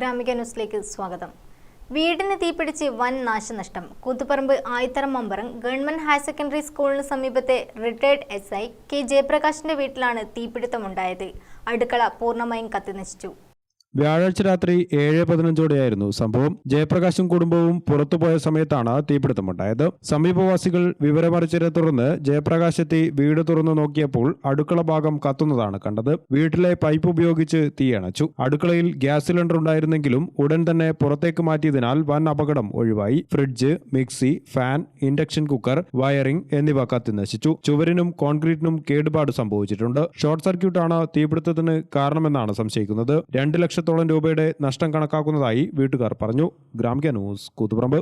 ഗ്രാമിക ന്യൂസിലേക്ക് സ്വാഗതം. വീടിന് തീപിടിച്ച് വൻ നാശനഷ്ടം. Koothuparamba Ayitharam Mambaram government higher secondary സ്കൂളിന് സമീപത്തെ റിട്ടയർഡ് എസ് ഐ കെ ജയപ്രകാശിന്റെ വീട്ടിലാണ് തീപിടുത്തമുണ്ടായത്. അടുക്കള പൂർണമായും കത്തിനശിച്ചു. വ്യാഴാഴ്ച രാത്രി ഏഴ് പതിനഞ്ചോടെയായിരുന്നു സംഭവം. ജയപ്രകാശും കുടുംബവും പുറത്തുപോയ സമയത്താണ് തീപിടുത്തമുണ്ടായത്. സമീപവാസികൾ വിവരമറിച്ചതിനെ തുടർന്ന് ജയപ്രകാശ് എത്തി വീട് തുറന്നു നോക്കിയപ്പോൾ അടുക്കള ഭാഗം കത്തുന്നതാണ് കണ്ടത്. വീട്ടിലെ പൈപ്പ് ഉപയോഗിച്ച് തീയണച്ചു അടുക്കളയിൽ ഗ്യാസ് സിലിണ്ടർ ഉണ്ടായിരുന്നെങ്കിലും ഉടൻ തന്നെ പുറത്തേക്ക് മാറ്റിയതിനാൽ വൻ അപകടം ഒഴിവായി. Fridge mixie fan induction cooker wiring എന്നിവ കത്തിനശിച്ചു ചുവരിനും കോൺക്രീറ്റിനും കേടുപാട് സംഭവിച്ചിട്ടുണ്ട്. ഷോർട്ട് സർക്യൂട്ടാണ് തീപിടുത്തത്തിന് കാരണമെന്നാണ് സംശയിക്കുന്നത്. രണ്ട് ലക്ഷത്തോളം രൂപയുടെ നഷ്ടം കണക്കാക്കുന്നതായി വീട്ടുകാർ പറഞ്ഞു. ഗ്രാമിക ന്യൂസ് കൂത്തുപറമ്പ്.